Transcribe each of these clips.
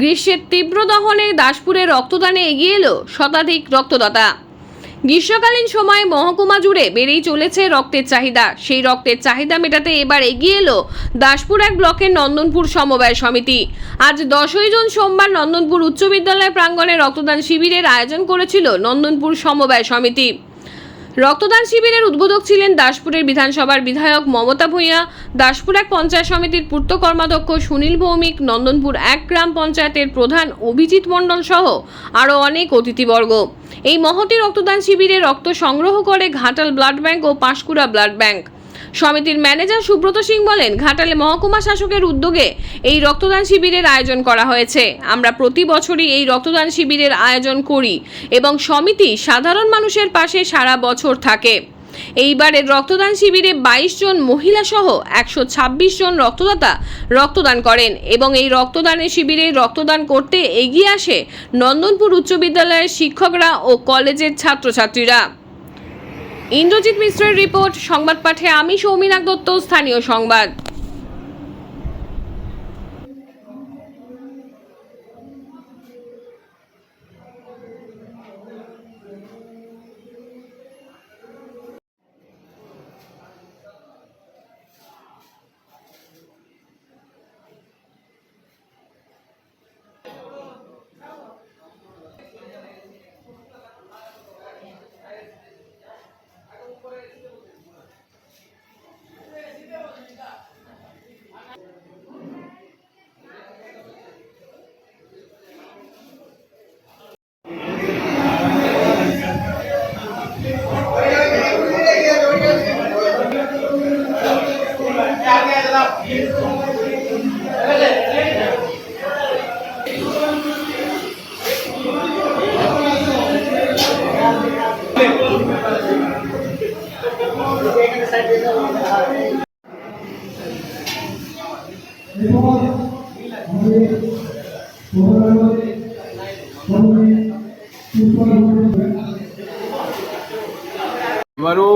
গ্রীষ্মের তীব্র দহনে দাসপুরে রক্তদানে এগিয়ে এলো শতাধিক রক্তদাতা। গ্রীষ্মকালীন সময়ে মহকুমা জুড়ে বেড়েই চলেছে রক্তের চাহিদা। সেই রক্তের চাহিদা মেটাতে এবার এগিয়ে এলো দাসপুর এক ব্লকের নন্দনপুর সমবায় সমিতি। আজ দশই জুন সোমবার নন্দনপুর উচ্চ বিদ্যালয় প্রাঙ্গণে রক্তদান শিবিরের আয়োজন করেছিল নন্দনপুর সমবায় সমিতি। রক্তদান শিবিরের উদ্বোধক ছিলেন দাসপুরের বিধানসভার বিধায়ক মমতা ভূঁইয়া। দাসপুর এক পঞ্চায়েত সমিতির পূর্ত কর্মাধ্যক্ষ সুনীল ভৌমিক, নন্দনপুর এক গ্রাম পঞ্চায়েতের প্রধান অভিজিৎ মণ্ডল সহ আরও অনেক অতিথিবর্গ। এই মহতি রক্তদান শিবিরে রক্ত সংগ্রহ করে ঘাটাল ব্লাড ব্যাংক ও পাঁশকুড়া ব্লাড ব্যাংক। সমিতির ম্যানেজার সুব্রত সিং বলেন, ঘাটালে মহকুমা শাসকের উদ্যোগে এই রক্তদান শিবিরের আয়োজন করা হয়েছে। আমরা প্রতি বছরই এই রক্তদান শিবিরের আয়োজন করি এবং সমিতি সাধারণ মানুষের পাশে সারা বছর থাকে। এইবারের রক্তদান শিবিরে বাইশ জন মহিলা সহ একশো ছাব্বিশ জন রক্তদাতা রক্তদান করেন এবং এই রক্তদানের শিবিরে রক্তদান করতে এগিয়ে আসে নন্দনপুর উচ্চ বিদ্যালয়ের শিক্ষকরা ও কলেজের ছাত্রছাত্রীরা। ইন্দ্রজিৎ মিশ্রের রিপোর্ট সংবাদ পাঠে আমি সৌমিনাক দত্ত স্থানীয় সংবাদ। এবারও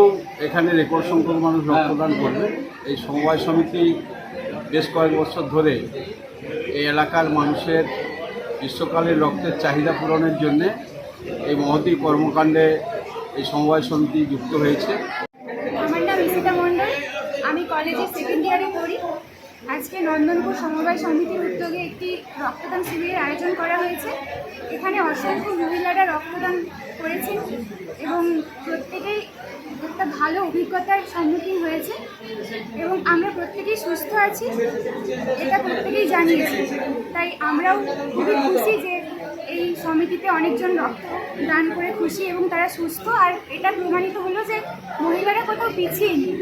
এখানে রেকর্ড সংখ্যক মানুষ রক্তদান করবে। এই সমবায় সমিতি বেশ কয়েক বছর ধরে এই এলাকার মানুষের গ্রীষ্মকালের রক্তের চাহিদা পূরণের জন্যে এই মহতি কর্মকাণ্ডে এই সমবায় সমিতি যুক্ত হয়েছে। আমার নাম ইসিতা মণ্ডল। আমি কলেজে সেকেন্ড ইয়ারে পড়ি। আজকে নন্দনপুর সমবায় সমিতির উদ্যোগে একটি রক্তদান শিবিরের আয়োজন করা হয়েছে। এখানে অসংখ্য মহিলারা রক্তদান করেছেন এবং প্রত্যেকেই একটা ভালো অভিজ্ঞতার সম্মুখীন হয়েছে এবং আমরা প্রত্যেকেই সুস্থ আছি, এটা প্রত্যেকেই জানিয়েছি। তাই আমরাও খুবই খুশি যে এই সমিতিতে অনেকজন রক্ত দান করে খুশি এবং তারা সুস্থ। আর এটা প্রমাণিত হলো যে মহিলারা কোথাও পিছিয়ে নেই।